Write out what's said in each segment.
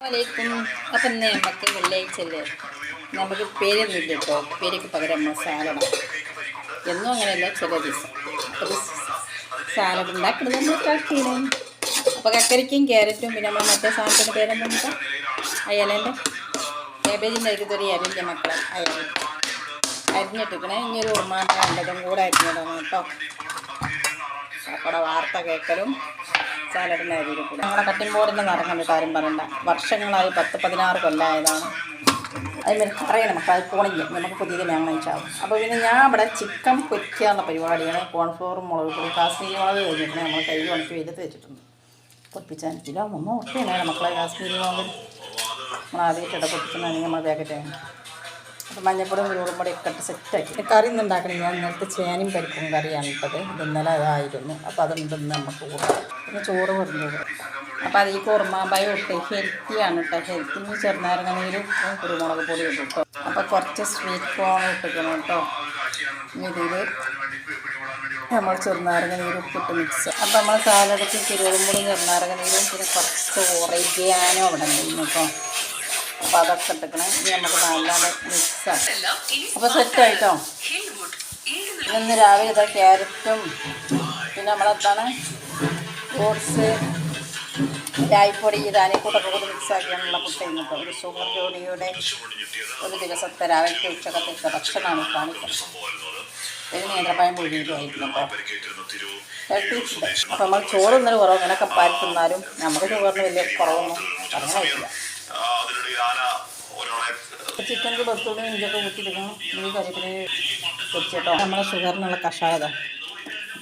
വലൈക്കും അപ്പം ഇന്ന് നമുക്ക് വെള്ളിയാഴ്ചയല്ലേ? നമുക്ക് പേരൊന്നുമില്ല കേട്ടോ പേരയ്ക്ക് പകരം സാലഡ് എന്നും അങ്ങനെയല്ല ചില ദിവസം. സാലഡ് ഉണ്ടാക്കുന്നത് നമ്മൾ കാട്ടിയാണ് അപ്പോൾ കക്കരിക്കും ക്യാരറ്റും പിന്നെ നമ്മൾ മറ്റേ സാധനത്തിന്റെ പേരെന്താ നോക്കാം അയലേന്റെ കേബേജിന്റെ അരിക്ക് ഒരു അരിഞ്ഞ മക്കളെ. അയല. അരിഞ്ഞിട്ടിരിക്കണേ. ഇനി ഒരു ഉമ്മാന്റെ കണ്ടതും കൂടെ അരിഞ്ഞിടണം കേട്ടോ അപ്പോൾ വാർത്ത കേൾക്കലും സാലഡിന്റെ അരിയിൽ കൂടെ. ഞങ്ങളുടെ കട്ടിൻ ബോർഡിന്റെ നിറങ്ങുന്ന കാര്യം പറയണ്ട. വർഷങ്ങളായി പത്ത് പതിനാറ് കൊല്ലമായതാണ് അതിന് അറിയണം നമുക്ക് അത് പോണില്ല. നമുക്ക് പുതിയത് വാങ്ങിച്ചാവും. അപ്പോൾ പിന്നെ ഞാൻ ഇവിടെ ചിക്കൻ പൊരിക്കുക എന്ന പരിപാടിയാണ്. കോൺഫ്ലോറും മുളക് പൊടി കാശ്മീരി മുളക് കഴിഞ്ഞിട്ടുണ്ട് നമ്മൾ കൈ ഉണക്കി വെയിലത്ത് വെച്ചിട്ടുണ്ട്. പൊട്ടിച്ചാൽ കിലോ മുന്നോ ഒട്ടിയാണ് മക്കളെ കാശ്മീരി മുളക് നമ്മൾ ആദ്യമായിട്ട് പൊട്ടിക്കുന്നതാണെങ്കിൽ നമ്മൾ പാക്കറ്റാണ് അപ്പോൾ മഞ്ഞപ്പൊടിയും കുരുമുളകും പൊടി ഒക്കെ ഇട്ട് സെറ്റാക്കി കറി ഒന്നും ഉണ്ടാക്കണം. ഞാൻ ഇന്നലത്തെ ചേനയും പരിപ്പും കറിയാണ് ഇത് ഇന്നലെ അതായിരുന്നു. അപ്പോൾ അതും ഇന്ന് നമുക്ക് കൂടാം പിന്നെ ചോറ് പറഞ്ഞത് അപ്പോൾ ഈ കുറുമാമ്പായ ഇട്ട് ഹെൽത്തിയാണ് കേട്ടോ. ഹെൽത്തിന് ചെറുനാരങ്ങ നീരും കുരുമുളക് പൊടി ഇട്ടു കേട്ടോ. അപ്പോൾ കുറച്ച് സ്വീറ്റ് കോൺ ഇട്ടിക്കണം കേട്ടോ. ഇതിൽ നമ്മൾ ചെറുനാരങ്ങ നീരും ഉപ്പിട്ട് മിക്സ് അപ്പോൾ നമ്മൾ സാലഡയ്ക്ക് കുരുമുളകും ചെറുനാരങ്ങ നീരും പിന്നെ കുറച്ച് ഓറയ്ക്കാനോ അവിടെ ഉണ്ടായിരുന്നു കേട്ടോ. അപ്പോൾ അതൊക്കെ ഇട്ടിക്കണം ഇനി നമുക്ക് നല്ലാതെ മിക്സാക്കാം. അപ്പോൾ സെറ്റായിട്ടോ ഇന്ന് രാവിലെ ഇതാ ക്യാരറ്റും പിന്നെ നമ്മളെന്താണ്? ഫ്രൂട്ട്സ് ചായപ്പൊടി ധാനിക്കൂട്ടൊക്കെ കൂടി മിക്സാക്കിയാണുള്ള പുട്ടയും കേട്ടോ. ഒരു ഷുഗർ ജോഡിയുടെ ഒരു ദിവസത്തെ രാവിലത്തെ ഉച്ചക്കത്തെ ഭക്ഷണമാണ് കാണിക്കുന്നത്. ഇതിന് നേന്ത്രപ്പായം കേട്ടോ ഹെൽത്തി ഫുഡ് നമ്മൾ ചോറ് ഇന്നലെ കുറവ് ഇങ്ങനെയൊക്കെ പാരി തിന്നാലും നമുക്ക് ഷുഗറിന് വലിയ കുറവൊന്നും പറയാനില്ല ചിക്കനൊക്കെ വെളുത്തുള്ളി ഇഞ്ചൊക്കെ കൂട്ടിയെടുക്കണം ഈ കരിപ്പിന് പൊരിച്ചിട്ടോ. നമ്മളെ ഷുഗറിനുള്ള കഷായത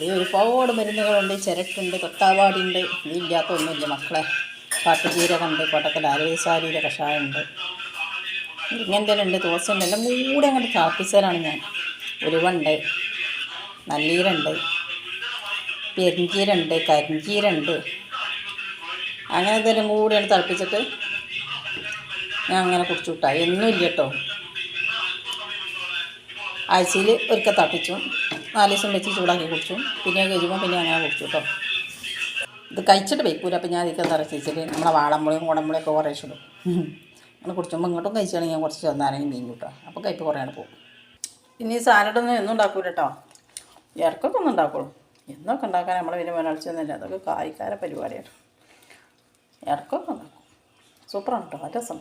ഇത്. ഒരുപാട് മരുന്നുകളുണ്ട് ചിരട്ടുണ്ട് തൊട്ടാവാടിയുണ്ട്. ഇതില്ലാത്ത ഒന്നുമില്ല മക്കളെ. കാട്ടുജീരകമുണ്ട് കൊട്ടക്കൽ ആരോഗ്യസാരിയുടെ കഷായമുണ്ട്. ഇങ്ങനത്തെ ഉണ്ട് ദോശയുണ്ട് എല്ലാം കൂടെ അങ്ങോട്ട് തിളപ്പിച്ചാലാണ് ഞാൻ. ഉരുവുണ്ട് നല്ലീരുണ്ട് പെരിഞ്ചീരുണ്ട് കരിഞ്ചീരുണ്ട്. അങ്ങനെ എന്തെങ്കിലും കൂടെയാണ് തിളപ്പിച്ചിട്ട് ഞാൻ അങ്ങനെ കുടിച്ചു വിട്ടാ. എന്നും ഇല്ല കേട്ടോ. ആഴ്ചയിൽ ഒരിക്കൽ തട്ടിച്ചു. നാല് ദിവസം വെച്ച് ചൂടാക്കി കുടിച്ചു. പിന്നെ കഴിയുമ്പോൾ പിന്നെ അങ്ങനെ കുടിച്ചു കേട്ടോ. ഇത് കഴിച്ചിട്ട് വയ്ക്കൂല. അപ്പം ഞാൻ ഇതിൽ തറച്ചിട്ട് നമ്മളെ വാളമ്പുളിയും കുടമ്പുളിയൊക്കെ കുറേ ഇടും. അങ്ങനെ കുടിച്ചുമ്പോൾ ഇങ്ങോട്ടും കഴിച്ചാണെങ്കിൽ ഞാൻ കുറച്ച് ചെന്നാലും മീൻ കിട്ടുക അപ്പോൾ കയ്പ്പ് കുറേ പോകും. ഈ സാലഡൊന്നും എന്നും ഉണ്ടാക്കൂല കേട്ടോ. ഇറക്കൊക്കെ ഒന്നും ഉണ്ടാക്കുള്ളൂ. എന്നൊക്കെ ഉണ്ടാക്കാൻ നമ്മൾ പിന്നെ വേനൽച്ചൊന്നുമില്ല അതൊക്കെ കായ്ക്കാര പരിപാടിയാണ്. ഇറക്കൊക്കെ ഉണ്ടാക്കും. സൂപ്പറാണ് കേട്ടോ. നല്ല രസം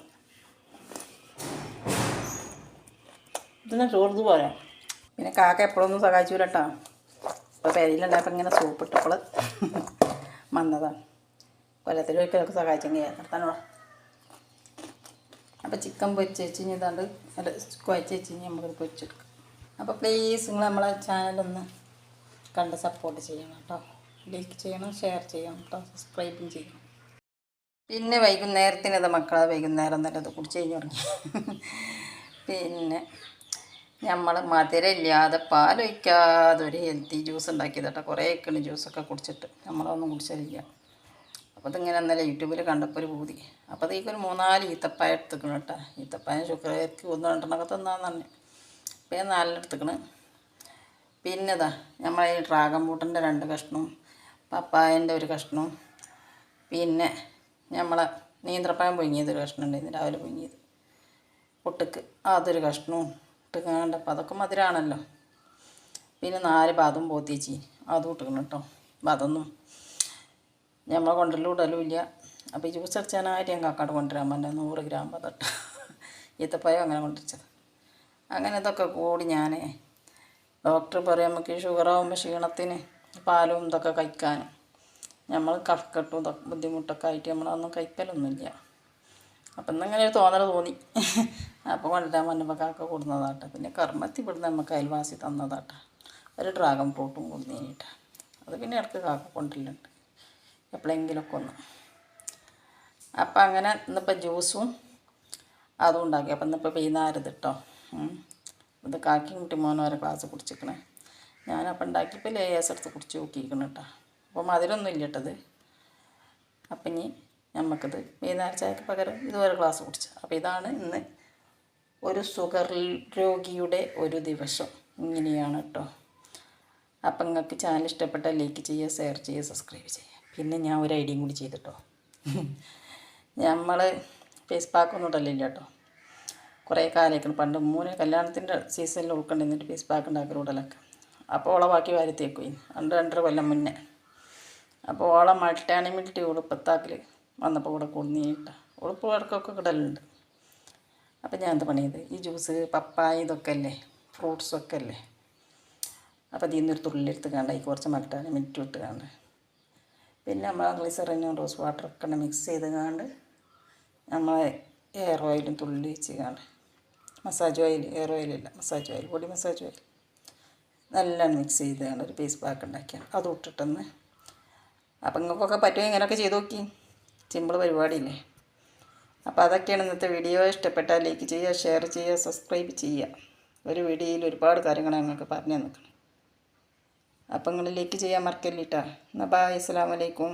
ഇതിനെ ചോർന്ന് പോരാ പിന്നെ കാക്ക എപ്പോഴൊന്നും സഹായിച്ചു കേട്ടോ ഇപ്പോൾ പെരയിലുണ്ടായപ്പോൾ ഇങ്ങനെ സൂപ്പിട്ടപ്പോൾ വന്നതാണ് കൊല്ലത്തിൽ ഒരിക്കലൊക്കെ സഹായിച്ചെങ്കിൽ നിർത്താനോ അപ്പോൾ ചിക്കൻ പൊരിച്ച് വെച്ച് കഴിഞ്ഞ് ഇതാണ്ട് അല്ല കുഴച്ച് വെച്ച് കഴിഞ്ഞ് നമുക്ക് പൊരിച്ചെടുക്കാം. അപ്പോൾ പ്ലീസ് നിങ്ങൾ നമ്മളെ ചാനലൊന്ന് കണ്ട് സപ്പോർട്ട് ചെയ്യണം കേട്ടോ. ലൈക്ക് ചെയ്യണം ഷെയർ ചെയ്യണം കേട്ടോ. സബ്സ്ക്രൈബും ചെയ്യണം. പിന്നെ വൈകുന്നേരത്തിനത് മക്കളെ വൈകുന്നേരം തന്നെ അത് കുടിച്ച് കഴിഞ്ഞ് തുടങ്ങി. പിന്നെ നമ്മൾ മധുരമില്ലാതെ പാലൊഴിക്കാതെ ഒരു ഹെൽത്തി ജ്യൂസ് ഉണ്ടാക്കിയത് കേട്ടോ. കുറേ ഒക്കെയാണ് ജ്യൂസൊക്കെ കുടിച്ചിട്ട്. നമ്മളൊന്നും കുടിച്ചില്ല അപ്പോൾ ഇതിങ്ങനെ ഇന്നലെ യൂട്യൂബിൽ കണ്ടപ്പോൾ ഒരു പൂതി. അപ്പോൾ അതേക്ക് ഒരു മൂന്നാൽ ഈത്തപ്പായ എടുത്തുക്കണം കേട്ടോ. ഈത്തപ്പായ ശുക്രക്ക് ഒന്ന് രണ്ടെണ്ണമൊക്കെ തിന്നാന്ന് പറഞ്ഞു അപ്പോൾ ഞാൻ നാലെടുത്തുക്കണ് പിന്നെ ഇതാ നമ്മൾ ഈ ഡ്രാഗൺ ബൂട്ടിന്റെ രണ്ട് കഷ്ണവും പപ്പായന്റെ ഒരു കഷ്ണവും പിന്നെ നമ്മളെ നീന്ത്രപ്പഴം പുഴുങ്ങിയത് ഒരു കഷ്ണം ഉണ്ടായിരുന്നു രാവിലെ പുഴുങ്ങിയത്. പൊട്ടുക്ക്. അതൊരു കഷ്ണവും ഇട്ട് അപ്പോൾ അതൊക്കെ മധുരമാണല്ലോ പിന്നെ നാല് ബാദം പോത്തിച്ചി അതും ഇട്ടുക്കണം കേട്ടോ അതൊന്നും നമ്മൾ കൊണ്ടല്ലോ ഇടലും ഇല്ല. അപ്പോൾ ജ്യൂസ് അടിച്ചാനായിട്ട് ഞാൻ കാക്കാട് കൊണ്ടുവരാൻ പറ്റില്ല നൂറ് ഗ്രാം പതട്ട് ഈത്തപ്പഴം അങ്ങനെ കൊണ്ടുവച്ചത്. അങ്ങനെ ഇതൊക്കെ കൂടി ഞാൻ ഡോക്ടർ പറയും നമുക്ക് ഈ ഷുഗർ ആകുമ്പോൾ ക്ഷീണത്തിന് പാലും ഇതൊക്കെ കഴിക്കാനും. നമ്മൾ കഫക്കെട്ടും ഇതൊക്കെ ബുദ്ധിമുട്ടൊക്കെ ആയിട്ട് നമ്മളതൊന്നും കഴിക്കലൊന്നുമില്ല. അപ്പം ഇന്നിങ്ങനെ ഒരു തോന്നൽ തോന്നി. അപ്പോൾ വളരാൻ വന്നപ്പോൾ കാക്ക കൊടുന്നതാട്ടെ. പിന്നെ കർമ്മത്തി ഇവിടുന്ന് നമുക്ക് അയൽവാസി തന്നതാട്ടെ. ഒരു ഡ്രാഗൺ ഫ്രൂട്ടും കൊടുന്നേനിട്ടാ അത് പിന്നെ ഇടയ്ക്ക് കാക്ക കൊണ്ടില്ലുണ്ട് എപ്പോഴെങ്കിലുമൊക്കെ ഒന്ന്. അപ്പം അങ്ങനെ ഇന്നിപ്പോൾ ജ്യൂസും അതും ഉണ്ടാക്കി. അപ്പം ഇന്നിപ്പോൾ വൈകുന്നേരം കേട്ടോ ഇത് കാക്കി കുട്ടി മോനെ വരെ ക്ലാസ് കുടിച്ചിക്കണേ. ഞാനപ്പം ഉണ്ടാക്കിയപ്പോൾ ലേയേഴ്സ് എടുത്ത് കുടിച്ച് നോക്കിയിരിക്കണം കേട്ടോ അപ്പോൾ മധുരമൊന്നും ഇല്ല കേട്ടത് അപ്പം ഇനി നമുക്കിത് വൈകുന്നേരം ചായക്ക് പകരം ഇതുവരെ ഗ്ലാസ് കുടിച്ചു അപ്പോൾ ഇതാണ് ഇന്ന് ഒരു ഷുഗർ രോഗിയുടെ ഒരു ദിവസം. ഇങ്ങനെയാണ് കേട്ടോ അപ്പം നിങ്ങൾക്ക് ചാനൽ ഇഷ്ടപ്പെട്ടാൽ ലൈക്ക് ചെയ്യുക ഷെയർ ചെയ്യുക സബ്സ്ക്രൈബ് ചെയ്യുക. പിന്നെ ഞാൻ ഒരു ഐഡിയയും കൂടി ചെയ്തിട്ടോ. നമ്മൾ ഫേസ് പാക്കൊന്നും ഇടലില്ല കേട്ടോ കുറേ കാലേക്കണം പണ്ട് മൂന്ന് കല്യാണത്തിന്റെ സീസണിൽ ഉൾക്കൊണ്ടിരുന്നിട്ട് ഫേസ് പാക്ക് ഉണ്ടാക്കുന്ന ഉടലൊക്കെ. അപ്പോൾ ഓളെ ബാക്കി രണ്ട് രണ്ടര കൊല്ലം മുന്നേ. അപ്പോൾ ഓളെ മൾട്ടാണിമിലിറ്റി ഉളുപ്പത്താക്കിൽ വന്നപ്പോൾ കൂടെ കുടുങ്ങിയിട്ട് ഉളുപ്പ് വർക്കൊക്കെ ഇടലുണ്ട്. അപ്പം ഞാൻ എന്താ പണിയത് ഈ ജ്യൂസ് പപ്പായ ഇതൊക്കെ അല്ലേ ഫ്രൂട്ട്സൊക്കെ അല്ലേ അപ്പോൾ അതിൽ നിന്നൊരു തുള്ളിയെടുത്ത് കണ്ട ഈ കുറച്ച് മൾട്ടാണി മിനിറ്റ് ഇട്ട് കണ്ട്. പിന്നെ നമ്മൾ ഗ്ലിസറിനും റോസ് വാട്ടറൊക്കെ മിക്സ് ചെയ്ത് കണ്ട് നമ്മൾ എയർ ഓയിലും തുള്ളി വെച്ച് കണ്ട്. മസാജ് ഓയിൽ എയർ ഓയിലില്ല മസാജ് ഓയിൽ പൊടി മസാജ് ഓയിൽ. നല്ലോണം മിക്സ് ചെയ്ത് കണ്ട് ഒരു പീസ് പാക്ക് ഉണ്ടാക്കിയാണ്. അത് ഇട്ടിട്ടൊന്ന്. അപ്പം നിങ്ങൾക്കൊക്കെ പറ്റുമോ ഇങ്ങനെയൊക്കെ ചെയ്ത് നോക്കി? സിമ്പിൾ പരിപാടിയില്ലേ? അപ്പോൾ അതൊക്കെയാണ് ഇന്നത്തെ വീഡിയോ. ഇഷ്ടപ്പെട്ടാൽ ലൈക്ക് ചെയ്യുക ഷെയർ ചെയ്യുക സബ്സ്ക്രൈബ് ചെയ്യുക. ഒരു വീഡിയോയിൽ ഒരുപാട് കാര്യങ്ങൾ ഞങ്ങൾക്ക് പറഞ്ഞു തന്നിട്ടുണ്ട്. അപ്പം നിങ്ങൾ ലൈക്ക് ചെയ്യാൻ മറക്കല്ലിട്ടാ. എന്നാൽ ബായ് അസ്സാം വലൈക്കും